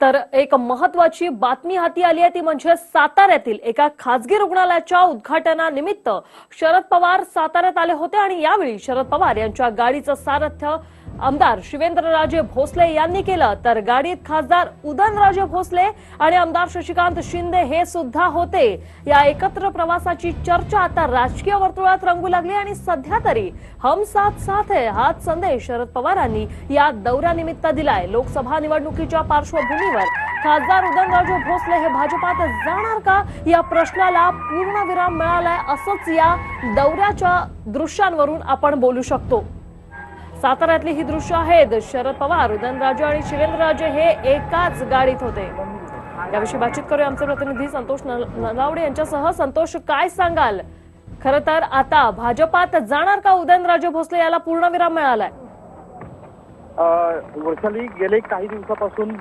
तर एक महत्वाची बातमी हाती आली आहे ती म्हणजे साताऱ्यातील एका खासगी रुग्णालयाच्या उद्घाटनानिमित्त शरद पवार साताऱ्यात आले होते आणि यावेळी शरद पवार यांच्या गाडीचं सारथ्य आमदार शिवेंद्रराजे भोसले यांनी केलं तर गाडीत खासदार उदनराजे भोसले आणि आमदार शशिकांत शिंदे हे सुद्धा होते. या एकत्र प्रवासाची चर्चा आता राजकीय वर्तुळात रंगू लागली आणि सध्या तरी हम साथ साथ है हाच संदेश शरद पवारांनी या दौऱ्यानिमित्त दिलाय. लोकसभा निवडणुकीच्या पार्श्वभूमीवर खासदार उदनराजे भोसले हे भाजपात जाणार का? या प्रश्नाला पूर्णविराम मिळालाय असंच या दौऱ्याच्या दृश्यांवरून आपण बोलू शकतो. साताऱ्यातली ही दृश्य आहेत. शरद पवार उदयनराजे आणि शिवेंद्रराजे हे एकाच गाडीत होते. याविषयी बातचीत करूया आमचे प्रतिनिधी संतोष नलावडे यांच्यासह. संतोष काय सांगाल? खर तर आता भाजपात जाणार का उदयनराजे भोसले याला पूर्णविराम मिळालाय? अ, वैशाली गेले काही दिवसापासून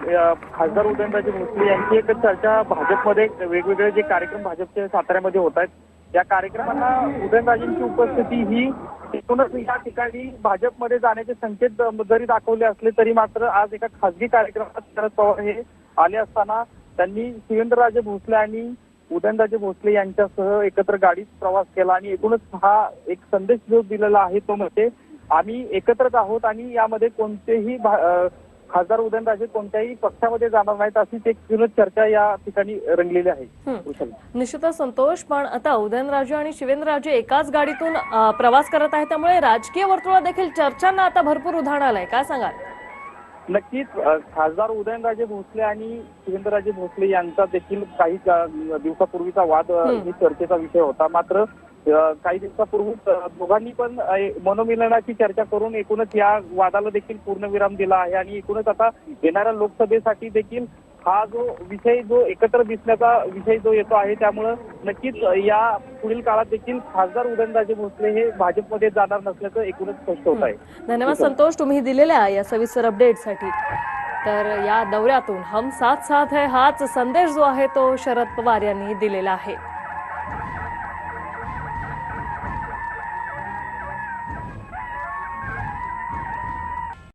खासदार उदयनराजे भोसले यांची एक चर्चा भाजपमध्ये वेगवेगळे जे कार्यक्रम भाजपचे साताऱ्यामध्ये होत आहेत. या कार्यक्रमांना उदयनराजेंची उपस्थिती ही एकूणच या ठिकाणी भाजपमध्ये जाण्याचे संकेत जरी दाखवले असले तरी मात्र आज एका खासगी कार्यक्रमात शरद पवार हे आले असताना त्यांनी सुरेंद्रराजे भोसले आणि उदयनराजे भोसले यांच्यासह एकत्र गाडीत प्रवास केला आणि एकूणच हा एक संदेश जो दिलेला आहे तो म्हणजे आम्ही एकत्रच आहोत आणि यामध्ये कोणतेही खासदार उदयनराजे कोणत्याही पक्षामध्ये जाणार नाहीत अशीच एक पूर्ण चर्चा या ठिकाणी रंगलेली आहे. निश्चितच संतोष पण आता उदयनराजे आणि शिवेंद्रराजे एकाच गाडीतून प्रवास करत आहेत त्यामुळे राजकीय वर्तुळात देखील चर्चांना आता भरपूर उधाण आलंय. काय सांगाल? नक्कीच खासदार उदयनराजे भोसले आणि शिवेंद्रराजे भोसले यांचा देखील काही दिवसापूर्वीचा वाद हं. चर्चेचा विषय होता. मात्र काही दिवसापूर्वीच दोघांनी पण मनोमिलनाची चर्चा करून एकूणच या वादाला देखील पूर्णविराम दिला आहे आणि एकूणच आता येणाऱ्या लोकसभेसाठी देखील हा जो विषय जो एकत्र दिसण्याचा विषय जो येतो आहे त्यामुळं नक्कीच या पुढील काळात देखील खासदार उदयनराजे भोसले हे भाजपमध्ये जाणार नसल्याचं एकूणच स्पष्ट होत आहे. धन्यवाद संतोष. तुम्ही दिलेल्या या सविस्तर अपडेटसाठी तर या दौऱ्यातून हम साथ साथ है हाच संदेश जो आहे तो शरद पवार यांनी दिलेला आहे.